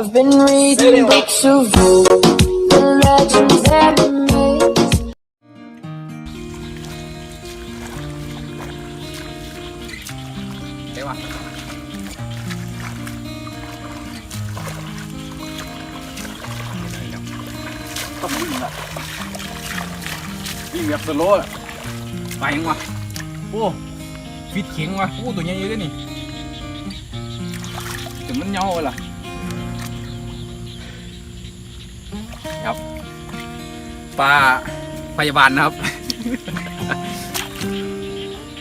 I've been reading books of old, the legends and the myths. ใช่ปะต้องวิ่งละวิ่งแบบสโลว์อะ ครับปลาพยาบาลนะครับ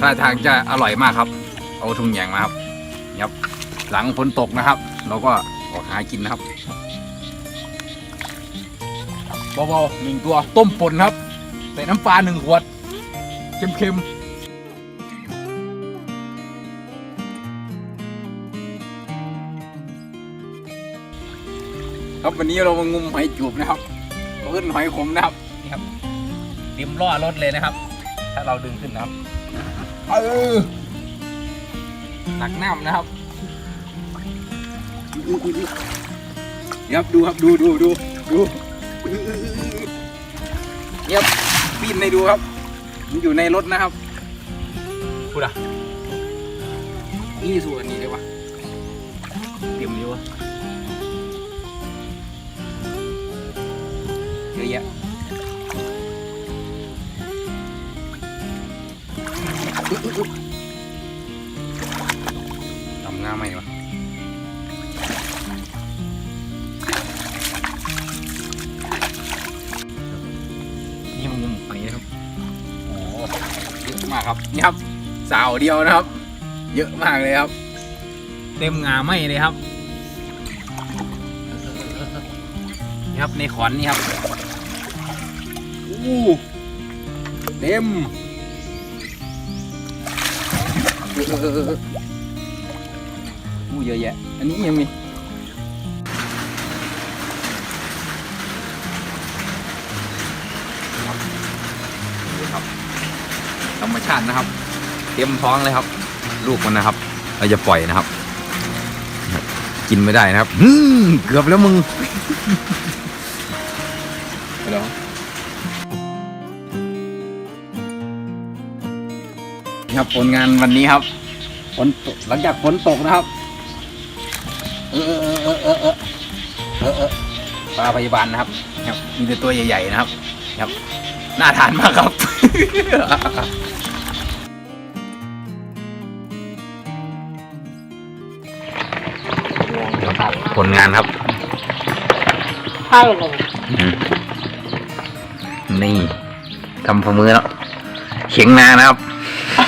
ท่าทางจะอร่อยมากครับ เอาทุงแยงมาครับครับ หลังฝนตกนะครับ เราก็ออกหากินนะครับเบาๆหนึ่งตัวต้มป่นครับ ใส่น้ำปลาหนึ่งขวด เค็มๆ ครับวันนี้เรามางุมหอยจูบนะครับเราขึ้นหอยขมนะครับนี่ครับริมล้อรถเลยนะครับ ถ้าเราดึงขึ้นนะครับเออหนักน้ำนะครับนี่ครับดูครับดูดูดูดูนี่ครับปีนในดูครับ มันอยู่ในรถนะครับพูดอะนี่ส่วนนี้เลยวะเต็มอยู่วะ อะแยะทำง่ายไหมวะนี่มันงมไปนะครับโอ้เยอะมากครับนี่ครับสาวเดียวนะครับ เยอะมากเลยครับ เต็มงาไม่เลยครับนี่ครับในขอนนี่ครับอู้ เต็มอู้เยอะแยะ อันนี้ยังมีครับนี่ครับธรรมชาตินะครับ เตรียมท้องเลยครับ ลูกมันนะครับ เราจะปล่อยนะครับ กินไม่ได้นะครับเกือบแล้วมึง นี่ครับผลงานวันนี้ครับฝนตกหลังจากฝนตกนะครับ เออเออเออเออเออเออเออปลาพยาบาลนะครับ ครับ มีแต่ตัวใหญ่ ๆ นะครับ ครับ น่าทานมากครับ ผลงานครับ ใช่เลยอืมนี่กำฝ่ามือแล้วเขียงนานะครับ